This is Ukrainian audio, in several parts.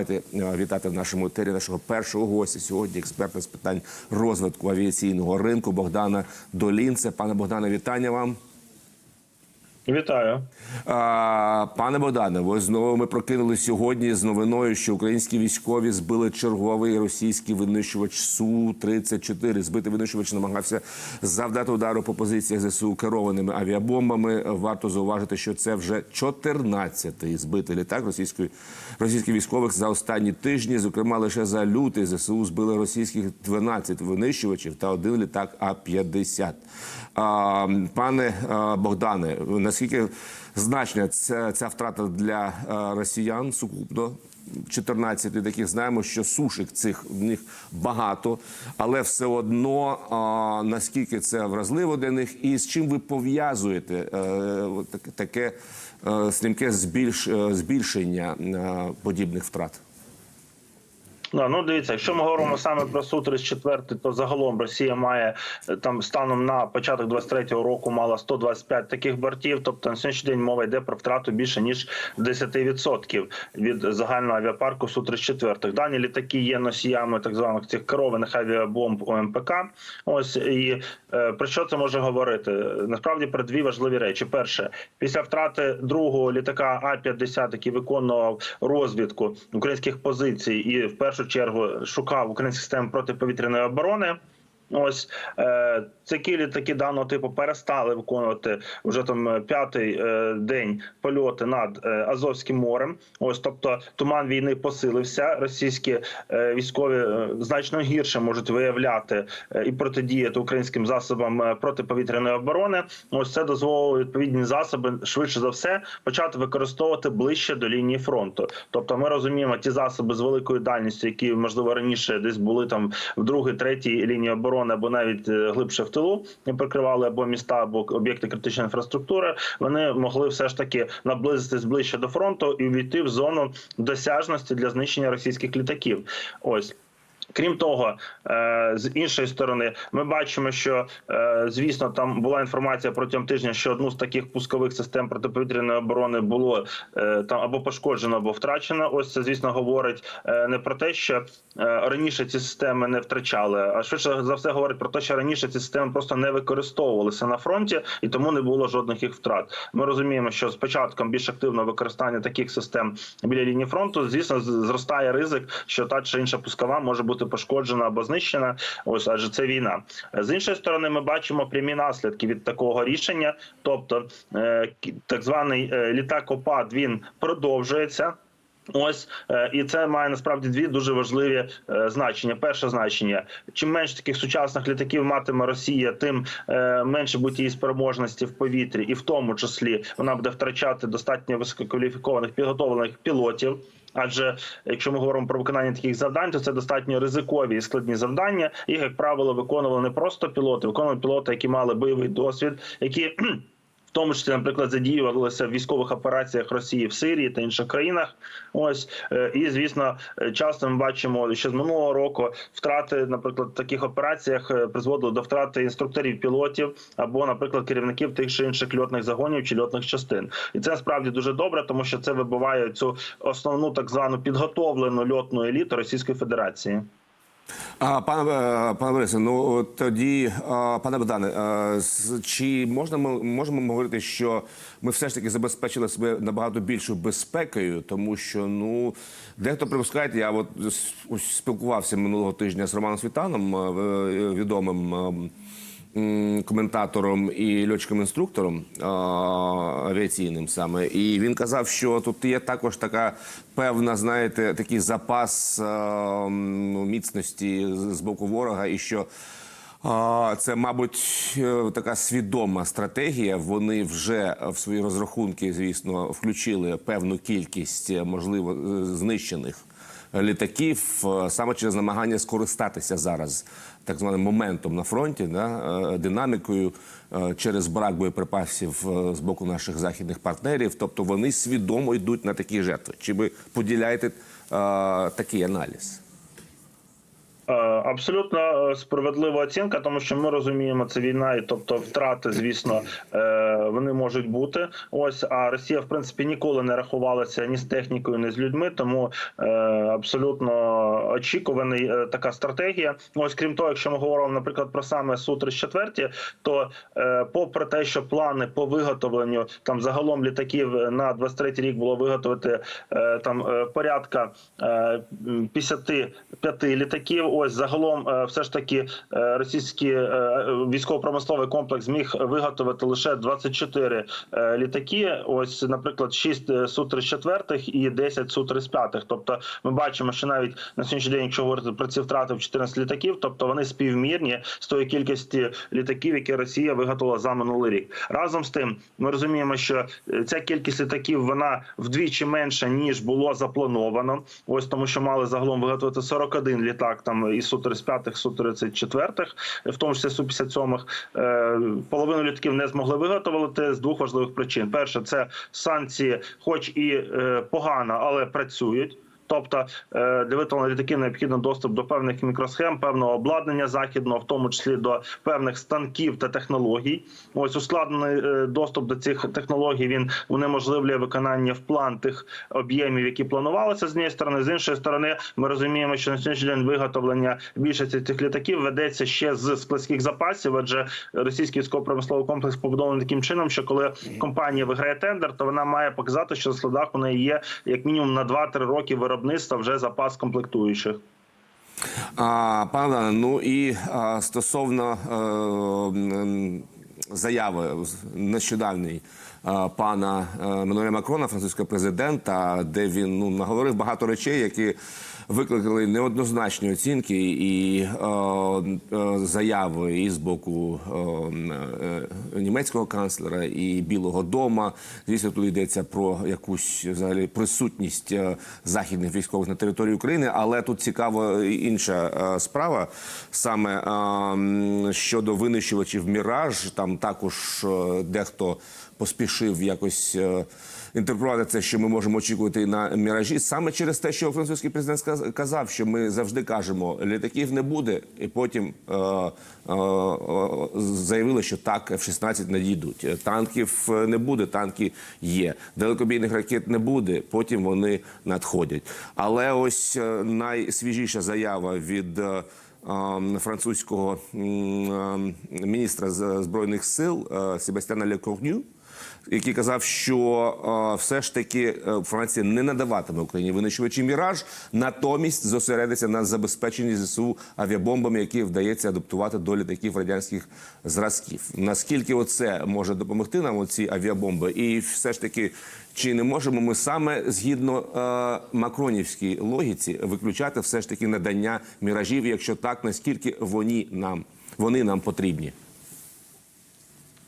Е, Вітати в нашому етері нашого першого гостя сьогодні, експерта з питань розвитку авіаційного ринку Богдана Долінце. Пане Богдане, вітання вам. Вітаю. А, пане Богдане, ось знову ми прокинули сьогодні з новиною, що українські військові збили черговий російський винищувач су 34 Збитий винищувач намагався завдати удару по позиціях ЗСУ керованими авіабомбами. Варто зауважити, що це вже 14-й збитий літак російської російських військових за останні тижні. Зокрема, лише за лютий ЗСУ збили російських 12 винищувачів та один літак А-50. А, Пане а, Богдане, наскільки значна ця, ця втрата для а, росіян сукупно? 14 таких знаємо, що сушик цих в них багато, але все одно а, наскільки це вразливо для них, і з чим ви пов'язуєте е, таке, таке е, стрімке збільш, е, збільшення е, подібних втрат? Да, ну дивіться, якщо ми говоримо саме про су 34 то загалом Росія має е, там станом на початок 23-го року мала 125 таких бортів. Тобто на сьогоднішній день мова йде про втрату більше ніж 10% від загального авіапарку су 34 Дані літаки є носіями так званих цих керованих авіабомб ОМПК. Ось і е, про що це може говорити? Насправді про дві важливі речі: перше, після втрати другого літака А 50 який виконував розвідку українських позицій, і в першу чергу шукав українські системи протиповітряної оборони. Ось е, такі літаки даного типу перестали виконувати вже там е, п'ятий е, день польоти над Азовським морем. Ось, тобто, туман війни посилився. Російські військові значно гірше можуть виявляти і протидіяти українським засобам протиповітряної оборони. Ось це дозволило відповідні засоби швидше за все почати використовувати ближче до лінії фронту. Тобто, ми розуміємо ті засоби з великою дальністю, які можливо раніше десь були там в другій, третій лінії оборони, або навіть е, глибше в тилу прикривали або міста, або об'єкти критичної інфраструктури. Вони могли все ж таки наблизитись ближче до фронту і увійти в зону досяжності для знищення російських літаків. Ось. Крім того, е, з іншої сторони, ми бачимо, що е, звісно там була інформація протягом тижня, що одну з таких пускових систем протиповітряної оборони було е, там або пошкоджено, або втрачено. Ось це звісно говорить не про те, що раніше ці системи не втрачали, а швидше за все говорить про те, що раніше ці системи просто не використовувалися на фронті, і тому не було жодних їх втрат. Ми розуміємо, що з початком більш активного використання таких систем біля лінії фронту, звісно, зростає ризик, що та чи інша пускова може бути пошкоджена або знищена. Ось адже це війна. З іншої сторони, ми бачимо прямі наслідки від такого рішення. Тобто, е, так званий е, літак ОПАД він продовжується. Ось е, і це має насправді дві дуже важливі значення. Перше значення: чим менше таких сучасних літаків матиме Росія, тим менше буде її спроможності в повітрі, і в тому числі вона буде втрачати достатньо висококваліфікованих підготовлених пілотів. Адже якщо ми говоримо про виконання таких завдань, то це достатньо ризикові і складні завдання. Їх, як правило, виконували не просто пілоти, виконували пілоти, які мали бойовий досвід, які в тому числі, наприклад, задіювалися в військових операціях Росії в Сирії та інших країнах. Ось е, і звісно, часто ми бачимо, що з минулого року втрати, наприклад, в таких операціях е, призводили до втрати інструкторів пілотів або, наприклад, керівників тих чи інших льотних загонів чи льотних частин. І це насправді дуже добре, тому що це вибиває цю основну так звану підготовлену льотну еліту Російської Федерації. А, пане, е, пане Борисе, ну тоді, пане Богдане, е, чи можна ми можемо ми говорити, що ми все ж таки забезпечили себе набагато більшою безпекою, тому що ну дехто припускає, я от ось спілкувався минулого тижня з Романом Світаном, е, відомим. ем, коментатором і льотчиком-інструктором авіаційним саме, і він казав, що тут є також така певна, знаєте, такий запас ну, міцності з з боку ворога, і що. Це, мабуть, е, така свідома стратегія. Вони вже в свої розрахунки, звісно, включили певну кількість, е, можливо, е, знищених літаків е, саме через намагання скористатися зараз так званим моментом на фронті, да, е, динамікою е, через брак боєприпасів з боку наших західних партнерів. Тобто вони свідомо йдуть на такі жертви. Чи ви поділяєте а, такий аналіз? Е, Абсолютно е, справедлива оцінка, тому що ми розуміємо, це війна, і тобто втрати, звісно, е, вони можуть бути. Ось а Росія, в принципі, ніколи не рахувалася ні з технікою, ні з людьми. Тому абсолютно очікуваний е, така стратегія. Ось крім того, якщо ми говоримо, наприклад, про саме су 34 то попри те, що плани по виготовленню там загалом літаків на 23 рік було виготовити там порядка е, м, 55 літаків. Ось загалом, е, все ж таки, е, російський е, військово-промисловий комплекс зміг виготовити лише 24 е, літаки. Ось, наприклад, 6 су 34 і 10 су 35 Тобто, ми бачимо, що навіть на сьогоднішній день, якщо говорити про ці втрати в 14 літаків, тобто вони співмірні з тої кількості літаків, які Росія виготовила за минулий рік. Разом з тим, ми розуміємо, що ця кількість літаків вона вдвічі менша ніж було заплановано. Ось тому, що мали загалом виготовити 41 літак там і су 35 су 34 в тому числі су 57 Е, Половину літаків не змогли виготовити з двох важливих причин: перше, це санкції, хоч і е, погано, але працюють. Тобто е, для виготовлення літаків необхідно доступ до певних мікросхем, певного обладнання західного, в тому числі до певних станків та технологій. Ось ускладнений е, доступ до цих технологій. Він унеможливлює виконання в план тих об'ємів, які планувалися з однієї сторони. З іншої сторони, ми розуміємо, що на сьогоднішній день виготовлення більшості цих літаків ведеться ще з складських запасів, адже російський військово-промисловий комплекс побудований таким чином, що коли компанія виграє тендер, то вона має показати, що на складах у неї є як мінімум на 2-3 роки виробництва вже запас комплектуючих. А, пане ну і а, стосовно е, заяви нещодавній. а, пана е, Мануеля Макрона, французького президента, де він ну наговорив багато речей, які викликали неоднозначні оцінки і е, е, заяви і з боку е, е, німецького канцлера і Білого дома. Звісно, тут йдеться про якусь взагалі присутність е, західних військових на території України, але тут цікава інша е, справа саме е, щодо винищувачів Міраж. Там також е, дехто поспішив якось. е, Інтерпретувати це, що ми можемо очікувати на міражі, саме через те, що французький президент казав, що ми завжди кажемо, літаків не буде, і потім е, е, заявили, що так, F-16 надійдуть. Танків е, не буде, танки є. Далекобійних ракет не буде, потім вони надходять. Але ось е, найсвіжіша заява від. Французького міністра збройних сил Себастьяна Лекорню, який казав, що е, все ж таки е, Франція не надаватиме Україні винищувачі міраж, натомість зосередиться на забезпеченні ЗСУ авіабомбами, які вдається адаптувати до літаків радянських зразків. Наскільки оце може допомогти нам оці авіабомби? І все ж таки, чи не можемо ми саме згідно е, макронівській логіці виключати все ж таки надання міражів, якщо так, наскільки вони нам вони нам потрібні?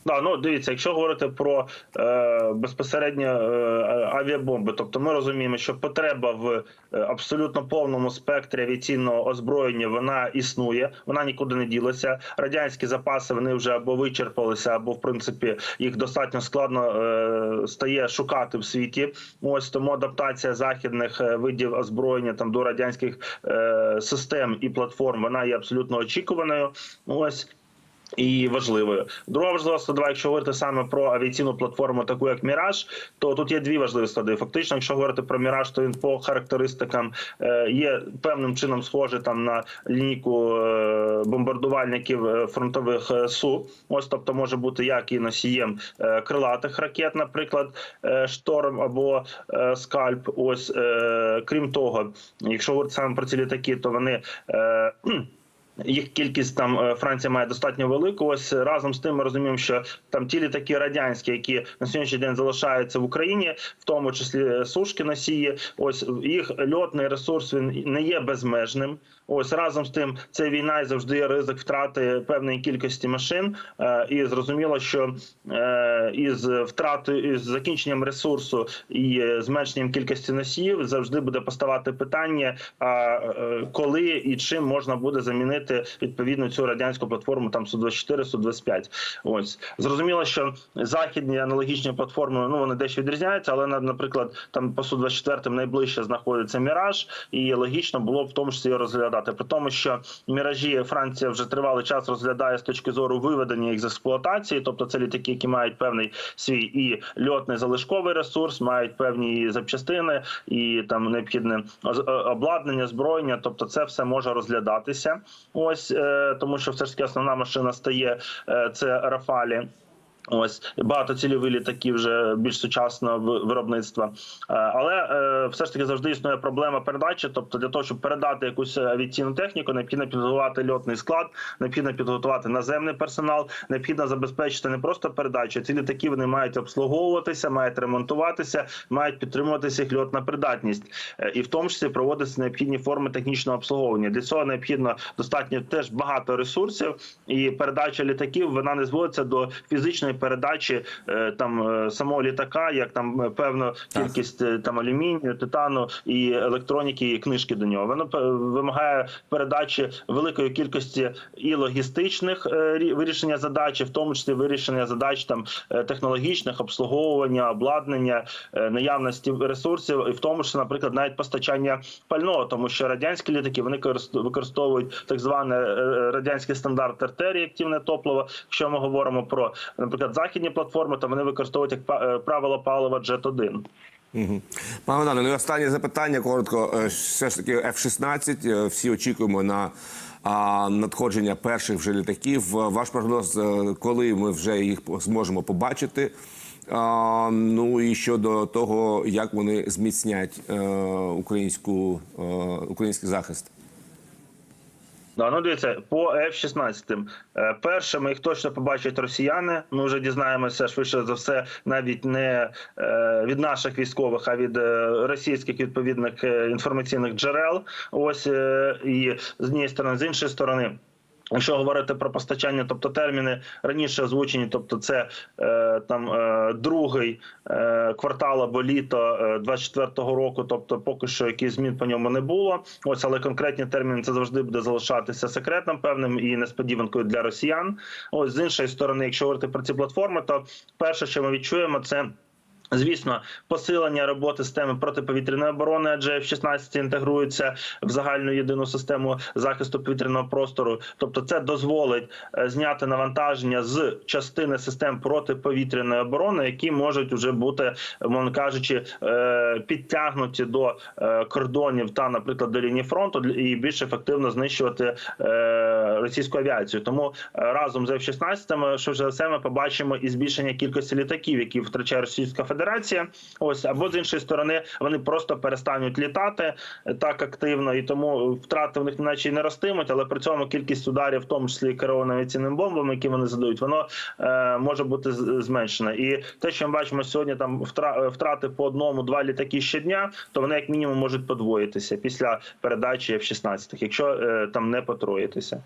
Да, ну дивіться, якщо говорити про е, безпосередньо е, авіабомби, тобто ми розуміємо, що потреба в е, абсолютно повному спектрі авіаційного озброєння вона існує, вона нікуди не ділася. Радянські запаси вони вже або вичерпалися, або в принципі їх достатньо складно е, стає шукати в світі. Ось тому адаптація західних е, видів озброєння там до радянських е, систем і платформ вона є абсолютно очікуваною. Ось. І важливою друга важлива складова, якщо говорити саме про авіаційну платформу, таку як Міраж, то тут є дві важливі склади. Фактично, якщо говорити про Міраж, то він по характеристикам е, є певним чином схожий там на лінійку е, бомбардувальників е, фронтових су. Ось тобто може бути як і носієм крилатих ракет, наприклад, шторм або скальп. Ось крім того, якщо говорити саме про ці літаки, то вони. Їх кількість там е, Франція має достатньо велику. Ось е, разом з тим ми розуміємо, що там ті літаки радянські, які на сьогоднішній день залишаються в Україні, в тому числі е, сушки носії. Ось їх льотний ресурс він не є безмежним. Ось разом з тим, це війна і завжди ризик втрати певної кількості машин. Е, І зрозуміло, що е, із втратою із закінченням ресурсу і зменшенням кількості носіїв завжди буде поставати питання: е, коли і чим можна буде замінити відповідно цю радянську платформу там Су-24, Су-25. Ось зрозуміло, що західні аналогічні платформи ну вони дещо відрізняються, але на- наприклад, там по Су-24 найближче знаходиться Міраж, і логічно було б в тому числі його розглядати. При тому, що міражі Франція вже тривалий час розглядає з точки зору виведення їх з експлуатації, тобто це літаки, які мають певний свій і льотний залишковий ресурс, мають певні запчастини і там необхідне обладнання, зброєння. Тобто, це все може розглядатися. Ось е, тому, що все ж таки основна машина стає е, це Рафалі. Ось багатоцільові літаки вже більш сучасного виробництва, Е, але е, все ж таки завжди існує проблема передачі. Тобто, для того, щоб передати якусь авіаційну техніку, необхідно підготувати льотний склад, необхідно підготувати наземний персонал, необхідно забезпечити не просто передачу. Ці літаки вони мають обслуговуватися, мають ремонтуватися, мають підтримуватися їх льотна придатність, Е, і в тому числі проводитися необхідні форми технічного обслуговування. Для цього необхідно достатньо теж багато ресурсів, і передача літаків вона не зводиться до фізичної передачі е, там е, самого літака, як там е, певна кількість там алюмінію, титану і електроніки, і книжки до нього. Воно вимагає передачі великої кількості і логістичних рі- вирішення задач, в тому числі вирішення задач там технологічних обслуговування, обладнання, наявності ресурсів, і в тому числі, наприклад, навіть постачання пального, тому що радянські літаки вони корист- використовують так зване радянський стандарт РТ, реактивне топливо. Якщо ми говоримо про, наприклад, західні платформи, то вони використовують як е, правило палива Jet 1 Мгм. Пане Богдане, ну і останнє запитання коротко. Е, Все ж таки F-16, е, всі очікуємо на надходження перших вже літаків. Ваш прогноз, коли ми вже їх зможемо побачити? Ну і щодо того, як вони зміцнять українську, український захист. Да, ну дивіться, по F-16. Е, Першими їх точно побачать росіяни. Ми вже дізнаємося швидше за все, навіть не е, від наших військових, а від е, російських відповідних інформаційних джерел. Ось і з однієї сторони, з іншої сторони. Якщо говорити про постачання, тобто терміни раніше озвучені, тобто це е, там е, другий е, квартал або літо е, 24-го року, тобто поки що яких змін по ньому не було. Ось але конкретні терміни це завжди буде залишатися секретом певним і несподіванкою для росіян. Ось з іншої сторони, якщо говорити про ці платформи, то перше, що ми відчуємо, це. Звісно, посилення роботи системи протиповітряної оборони, адже F-16 інтегрується в загальну єдину систему захисту повітряного простору. Тобто, це дозволить е, зняти навантаження з частини систем протиповітряної оборони, які можуть вже бути, мовно кажучи, е, підтягнуті до е, кордонів та, наприклад, до лінії фронту і більш ефективно знищувати російську авіацію. Тому разом з F-16, що за все, ми побачимо і збільшення кількості літаків, які втрачає Російська Федерація. Ось або з іншої сторони, вони просто перестануть літати е, так активно, і тому втрати в них наче не ростимуть, але при цьому кількість ударів, в тому числі керованими авіаційними бомбами, які вони задають, воно е, може бути з- зменшене. І те, що ми бачимо сьогодні, там втра- втрати по одному-два літаки щодня, то вони як мінімум можуть подвоїтися після передачі F-16, якщо е, там не потроїтися.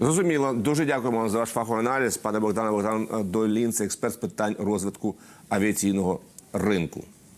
Зрозуміло. Дуже дякуємо за ваш фаховий аналіз. Пане Богдане Богдан Долінце, експерт з питань розвитку авіаційного ринку.